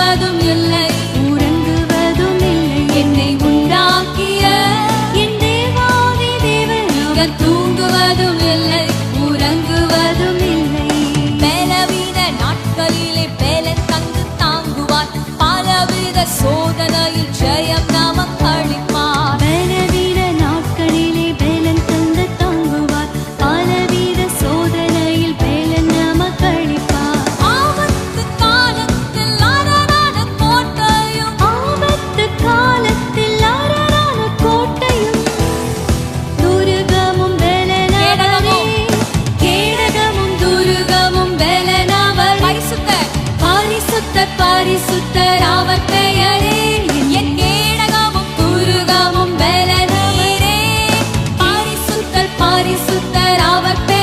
தூங்குவதும் இல்லை. பரிசுத்தராவர் பெயரே என் கேடகமும் குருகமும் பலனீரே பரிசுத்தர் பரிசுத்தராவர் பெயர்.